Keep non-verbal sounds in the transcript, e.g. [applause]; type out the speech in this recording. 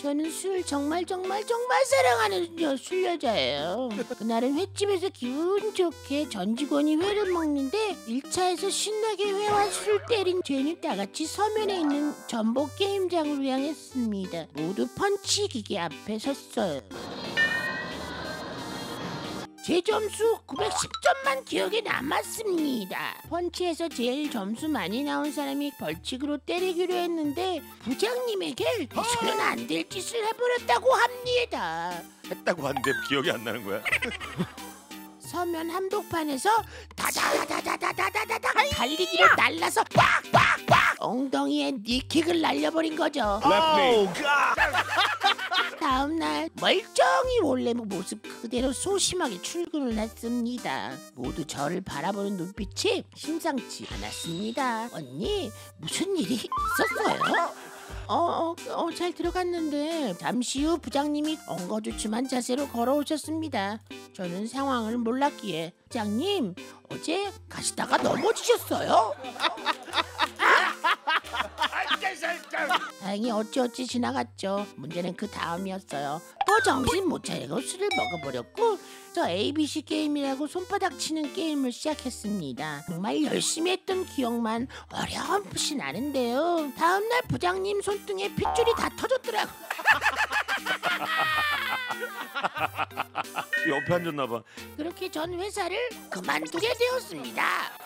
저는 술 정말 정말 정말 사랑하는 여, 술 여자예요. 그날은 횟집에서 기분 좋게 전 직원이 회를 먹는데 1차에서 신나게 회와 술을 때린 죄는 다 같이 서면에 있는 전복 게임장으로 향했습니다. 모두 펀치 기계 앞에 섰어요. 제 점수 910점 만 기억에 남았습니다. 펀치에서 제일 점수 많이 나온 사람이 벌칙으로 때리기로 했는데 부장님에게 저는 안 될 짓을 해버렸다고 합니다. 했다고 하는데 기억이 안 나는 거야? [laughs] 서면 한복판에서 다다다다다다다다다 달리기를 날라서 꽉꽉꽉 엉덩이에 니킥을 날려버린 거죠. [laughs] 다음 날 멀쩡히 원래 모습 그대로 소심하게 출근을 했습니다. 모두 저를 바라보는 눈빛이 심상치 않았습니다. 언니 무슨 일이 있었어요? 어, 어, 어, 잘 들어갔는데 잠시 후 부장님이 엉거주춤한 자세로 걸어오셨습니다. 저는 상황을 몰랐기에 부장님 어제 가시다가 넘어지셨어요? [laughs] 다행히 어찌어찌 지나갔죠. 문제는 그 다음이었어요. 또 정신 못 차리고 술을 먹어버렸고 저 ABC 게임이라고 손바닥 치는 게임을 시작했습니다. 정말 열심히 했던 기억만 어렴풋이 나는데요. 다음날 부장님 손등에 핏줄이 다 터졌더라고. 옆에 앉았나 봐. 그렇게 전 회사를 그만두게 되었습니다.